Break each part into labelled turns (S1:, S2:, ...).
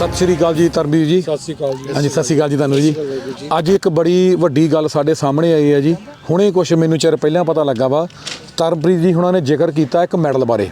S1: ਸਤਿ ਸ਼੍ਰੀ ਅਕਾਲ ਜੀ ਤਰਬੀਰ ਜੀ।
S2: ਸਤਿ ਸ਼੍ਰੀ ਅਕਾਲ ਜੀ।
S1: ਹਾਂਜੀ ਸਤਿ ਸ਼੍ਰੀ ਅਕਾਲ ਜੀ ਤੁਹਾਨੂੰ ਜੀ। ਅੱਜ ਇੱਕ ਬੜੀ ਵੱਡੀ ਗੱਲ ਸਾਡੇ ਸਾਹਮਣੇ ਆਈ ਹੈ ਜੀ। ਹੁਣੇ ਕੁਝ ਮੈਨੂੰ ਚਿਰ ਪਹਿਲਾਂ ਪਤਾ ਲੱਗਾ ਵਾ ਤਰਬੀਰ ਜੀ ਹੁਣਾਂ ਨੇ ਜ਼ਿਕਰ ਕੀਤਾ ਇੱਕ ਮੈਡਲ ਬਾਰੇ।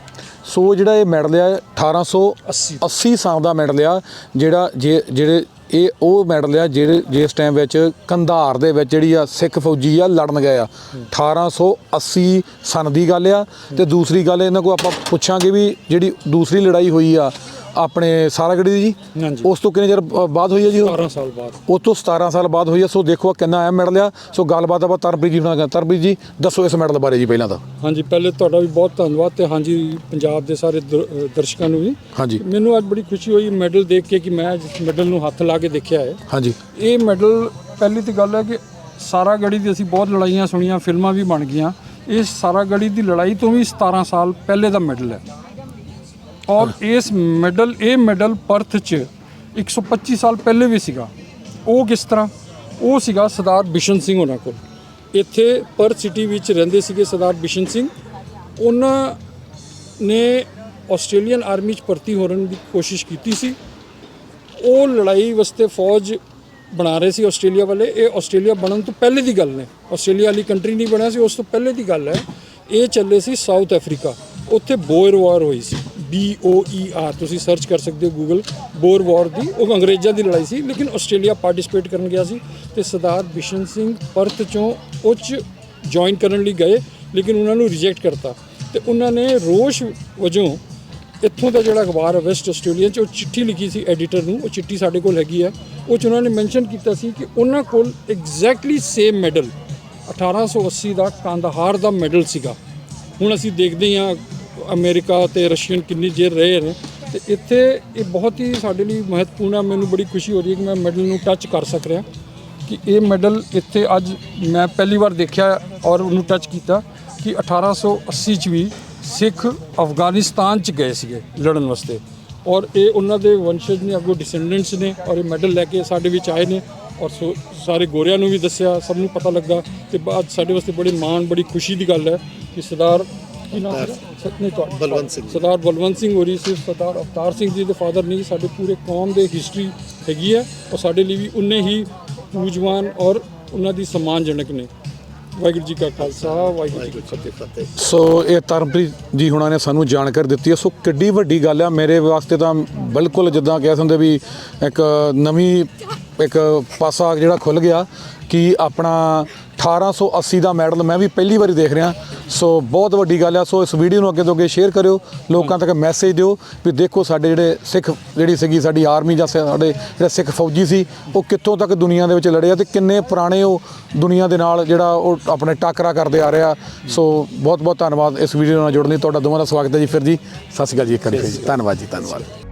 S1: ਸੋ ਜਿਹੜਾ ਇਹ ਮੈਡਲ ਆ 1880 80 ਸਾਲ ਦਾ ਮੈਡਲ ਆ ਜਿਹੜਾ ਜਿਹੜੇ ਇਹ ਉਹ ਮੈਡਲ ਆ ਜਿਹੜੇ ਜਿਸ ਟਾਈਮ ਵਿੱਚ ਕੰਧਾਰ ਦੇ ਵਿੱਚ ਜਿਹੜੀ ਆ ਸਿੱਖ ਫੌਜੀ ਆ ਲੜਨ ਗਏ ਆ। 1880 ਸਨ ਦੀ ਗੱਲ ਆ। ਤੇ ਦੂਸਰੀ ਗੱਲ ਇਹਨਾਂ ਕੋ ਆਪਾਂ ਪੁੱਛਾਂਗੇ ਵੀ ਜਿਹੜੀ ਦੂਸਰੀ ਲੜਾਈ ਹੋਈ ਆ ਆਪਣੇ ਸਾਰਾਗੜੀ ਦੀ ਜੀ। ਉਸ ਤੋਂ ਕਿੰਨੇ ਚਿਰ ਬਾਅਦ ਹੋਈ ਹੈ ਜੀ ਉਹ?
S2: 12 ਸਾਲ ਬਾਅਦ।
S1: ਉਹ ਤੋਂ 17 ਸਾਲ ਬਾਅਦ ਹੋਈ ਹੈ ਸੋ ਦੇਖੋ ਕਿੰਨਾ ਅਹਿਮ ਮੈਡਲ ਆ। ਸੋ ਗੱਲਬਾਤ ਆਪਾਂ ਤਰਬੀਰ ਜੀ ਨਾਲ ਤਰਬੀਰ ਜੀ ਦੱਸੋ ਇਸ ਮੈਡਲ ਬਾਰੇ ਜੀ ਪਹਿਲਾਂ ਤਾਂ।
S2: ਹਾਂਜੀ ਪਹਿਲੇ ਤੁਹਾਡਾ ਵੀ ਬਹੁਤ ਧੰਨਵਾਦ ਤੇ ਹਾਂਜੀ ਪੰਜਾਬ ਦੇ ਸਾਰੇ ਦਰਸ਼ਕਾਂ ਨੂੰ ਵੀ।
S1: ਹਾਂਜੀ।
S2: ਮੈਨੂੰ ਅੱਜ ਬੜੀ ਖੁਸ਼ੀ ਹੋਈ ਮੈਡਲ ਦੇਖ ਕੇ ਕਿ ਮੈਂ ਜਿਸ ਮੈਡਲ ਨੂੰ ਹੱਥ ਲਾ ਕੇ ਦੇਖਿਆ ਹੈ।
S1: ਹਾਂਜੀ।
S2: ਇਹ ਮੈਡਲ ਪਹਿਲੀ ਤੇ ਗੱਲ ਹੈ ਕਿ ਸਾਰਾ ਗੜੀ ਦੀ ਅਸੀਂ ਬਹੁਤ ਲੜਾਈਆਂ ਸੁਣੀਆਂ ਫਿਲਮਾਂ ਵੀ ਬਣ ਗਈਆਂ। ਇਹ ਸਾਰਾ ਗੜੀ ਦੀ ਲੜਾਈ ਤੋਂ ਵੀ 17 ਸਾਲ ਪਹਿਲੇ ਦਾ ਮੈਡਲ ਹੈ। ਔਰ ਇਸ ਮੈਡਲ, ਇਹ ਮੈਡਲ ਪਰਥ 'ਚ 125 ਸਾਲ ਪਹਿਲੇ ਵੀ ਸੀਗਾ। ਉਹ ਕਿਸ ਤਰ੍ਹਾਂ? ਉਹ ਸੀਗਾ ਸਰਦਾਰ ਬਿਸ਼ਨ ਸਿੰਘ ਉਹਨਾਂ ਕੋਲ। ਇੱਥੇ ਪਰਥ ਸਿਟੀ ਵਿੱਚ ਰਹਿੰਦੇ ਸੀਗੇ ਸਰਦਾਰ ਬਿਸ਼ਨ ਸਿੰਘ। ਉਹਨਾਂ ਨੇ ਆਸਟ੍ਰੇਲੀਅਨ ਆਰਮੀ 'ਚ ਭਰਤੀ ਹੋਣ ਦੀ ਕੋਸ਼ਿਸ਼ ਕੀਤੀ ਸੀ। ਉਹ ਲੜਾਈ ਵਾਸਤੇ ਫੌਜ ਬਣਾ ਰਹੇ ਸੀ ਆਸਟ੍ਰੇਲੀਆ ਵਾਲੇ। ਇਹ ਆਸਟ੍ਰੇਲੀਆ ਬਣਨ ਤੋਂ ਪਹਿਲੇ ਦੀ ਗੱਲ ਨੇ। ਆਸਟ੍ਰੇਲੀਆ ਵਾਲੀ ਕੰਟਰੀ ਨਹੀਂ ਬਣਿਆ ਸੀ, ਉਸ ਤੋਂ ਪਹਿਲੇ ਦੀ ਗੱਲ ਹੈ। ਇਹ ਚੱਲੇ ਸੀ ਸਾਊਥ ਅਫਰੀਕਾ ਉੱਥੇ ਬੋਇਰ ਵਾਰ ਹੋਈ ਸੀ। B O E R, ਤੁਸੀਂ ਸਰਚ ਕਰ ਸਕਦੇ ਹੋ ਗੂਗਲ ਬੋਰ ਵਾਰ ਦੀ, ਉਹ ਅੰਗਰੇਜ਼ਾਂ ਦੀ ਲੜਾਈ ਸੀ, ਲੇਕਿਨ ਆਸਟ੍ਰੇਲੀਆ ਪਾਰਟਿਸਿਪੇਟ ਕਰਨ ਗਿਆ ਸੀ ਤੇ ਸਰਦਾਰ ਬਿਸ਼ਨ ਸਿੰਘ ਪਰਤ ਚੋਂ ਉੱਚ ਜੁਆਇਨ ਕਰਨ ਲਈ ਗਏ, ਲੇਕਿਨ ਉਹਨਾਂ ਨੂੰ ਰਿਜੈਕਟ ਕਰਤਾ। ਤੇ ਉਹਨਾਂ ਨੇ ਰੋਸ਼ ਵਜੋਂ ਇੱਥੋਂ ਦਾ ਜਿਹੜਾ ਅਖਬਾਰ ਹੈ ਵੈਸਟ ਆਸਟ੍ਰੇਲੀਆ 'ਚ, ਉਹ ਚਿੱਠੀ ਲਿਖੀ ਸੀ ਐਡੀਟਰ ਨੂੰ, ਉਹ ਚਿੱਠੀ ਸਾਡੇ ਕੋਲ ਹੈਗੀ ਆ ਉਹ 'ਚ ਉਹਨਾਂ ਨੇ ਮੈਂਸ਼ਨ ਕੀਤਾ ਸੀ ਕਿ ਉਹਨਾਂ ਕੋਲ ਐਗਜ਼ੈਕਟਲੀ ਸੇਮ ਮੈਡਲ 1880 ਦਾ ਕਾਂਦਾਹਾਰ ਦਾ ਮੈਡਲ ਸੀਗਾ। ਹੁਣ ਅਸੀਂ ਦੇਖਦੇ ਹਾਂ ਅਮਰੀਕਾ ਤੇ ਰਸ਼ੀਅਨ ਕਿੰਨੀ ਜੇਰ ਰਹੇ ਨੇ ਤੇ ਇੱਥੇ ਇਹ ਬਹੁਤ ਹੀ ਸਾਡੇ ਲਈ ਮਹੱਤਵਪੂਰਨ ਹੈ, ਮੈਨੂੰ ਬੜੀ ਖੁਸ਼ੀ ਹੋ ਰਹੀ ਹੈ ਕਿ ਮੈਂ ਮੈਡਲ ਨੂੰ ਟੱਚ ਕਰ ਸਕ ਰਿਹਾ, ਕਿ ਇਹ ਮੈਡਲ ਇੱਥੇ ਅੱਜ ਮੈਂ ਪਹਿਲੀ ਵਾਰ ਦੇਖਿਆ ਔਰ ਉਹਨੂੰ ਟੱਚ ਕੀਤਾ ਕਿ 1880 ਚ ਵੀ ਸਿੱਖ ਅਫਗਾਨਿਸਤਾਨ ਚ ਗਏ ਸੀਗੇ ਲੜਨ ਵਾਸਤੇ ਔਰ ਇਹ ਉਹਨਾਂ ਦੇ ਵੰਸ਼ਜ ਨੇ, ਅੱਗੋਂ ਡਿਸੈਂਡੈਂਟਸ ਨੇ ਔਰ ਇਹ ਮੈਡਲ ਲੈ ਕੇ ਸਾਡੇ ਵਿੱਚ ਆਏ ਨੇ ਔਰ ਸੋ ਸਾਰੇ ਗੋਰਿਆਂ ਨੂੰ ਵੀ ਦੱਸਿਆ, ਸਭ ਨੂੰ ਪਤਾ ਲੱਗਾ ਤੇ ਬਾਅਦ ਸਾਡੇ ਵਾਸਤੇ ਬੜੇ ਮਾਣ, ਬੜੀ ਖੁਸ਼ੀ ਦੀ ਗੱਲ ਹੈ ਕਿ ਸਰਦਾਰ ਕੀ ਨਾਮ ਸੀ ਸਤਨੇ ਤੁਹਾਡਾ
S3: ਬਲਵੰਤ ਸਿੰਘ।
S2: ਸਰਦਾਰ ਬਲਵੰਤ ਸਿੰਘ ਹੋਰੀ ਸਿਰਫ ਸਰਦਾਰ ਅਵਤਾਰ ਸਿੰਘ ਜੀ ਦੇ ਫਾਦਰ ਨਹੀਂ ਸਾਡੇ ਪੂਰੇ ਕੌਮ ਦੇ ਹਿਸਟਰੀ ਹੈਗੀ ਹੈ ਔਰ ਸਾਡੇ ਲਈ ਵੀ ਉਨੇ ਹੀ ਪੂਜਵਾਨ ਔਰ ਉਹਨਾਂ ਦੀ ਸਨਮਾਨਜਨਕ ਨੇ। ਵਾਹਿਗੁਰੂ ਜੀ ਕਾ ਖਾਲਸਾ ਵਾਹਿਗੁਰੂ ਜੀ ਕੀ ਫਤਿਹ।
S1: ਸੋ ਇਹ ਤਰਨਪ੍ਰੀਤ ਜੀ ਹੁਣਾਂ ਨੇ ਸਾਨੂੰ ਜਾਣਕਾਰੀ ਦਿੱਤੀ ਹੈ। ਸੋ ਕਿੱਡੀ ਵੱਡੀ ਗੱਲ ਆ ਮੇਰੇ ਵਾਸਤੇ ਤਾਂ ਬਿਲਕੁਲ ਜਿੱਦਾਂ ਕਹਿ ਸਕਦੇ ਵੀ ਇੱਕ ਨਵੀਂ ਇੱਕ ਪਾਸਾ ਜਿਹੜਾ ਖੁੱਲ ਗਿਆ ਕਿ ਆਪਣਾ 1880 ਦਾ ਮੈਡਲ ਮੈਂ ਵੀ ਪਹਿਲੀ ਵਾਰੀ ਦੇਖ ਰਿਹਾ। ਸੋ ਬਹੁਤ ਵੱਡੀ ਗੱਲ ਆ। ਸੋ ਇਸ ਵੀਡੀਓ ਨੂੰ ਅੱਗੇ ਤੋਂ ਅੱਗੇ ਸ਼ੇਅਰ ਕਰਿਓ। ਲੋਕਾਂ ਤੱਕ ਮੈਸੇਜ ਦਿਓ ਵੀ ਦੇਖੋ ਸਾਡੇ ਜਿਹੜੇ ਸਿੱਖ, ਜਿਹੜੀ ਸੀਗੀ ਸਾਡੀ ਆਰਮੀ ਜਾਂ ਸਾਡੇ ਜਿਹੜਾ ਸਿੱਖ ਫੌਜੀ ਸੀ, ਉਹ ਕਿੱਥੋਂ ਤੱਕ ਦੁਨੀਆ ਦੇ ਵਿੱਚ ਲੜਿਆ ਆ ਤੇ ਕਿੰਨੇ ਪੁਰਾਣੇ ਉਹ ਦੁਨੀਆ ਦੇ ਨਾਲ ਜਿਹੜਾ ਉਹ ਆਪਣੇ ਟਾਕਰਾ ਕਰਦੇ ਆ ਰਿਹਾ। ਸੋ ਬਹੁਤ ਬਹੁਤ ਧੰਨਵਾਦ ਇਸ ਵੀਡੀਓ ਨਾਲ ਜੁੜਨ ਲਈ। ਤੁਹਾਡਾ ਦੋਵਾਂ ਦਾ ਸਵਾਗਤ ਹੈ ਜੀ। ਫਿਰ ਜੀ, ਸਤਿ ਸ਼੍ਰੀ ਅਕਾਲ ਜੀ, ਇੱਕ ਵਾਰੀ ਫਿਰ ਜੀ। ਧੰਨਵਾਦ ਜੀ, ਧੰਨਵਾਦ।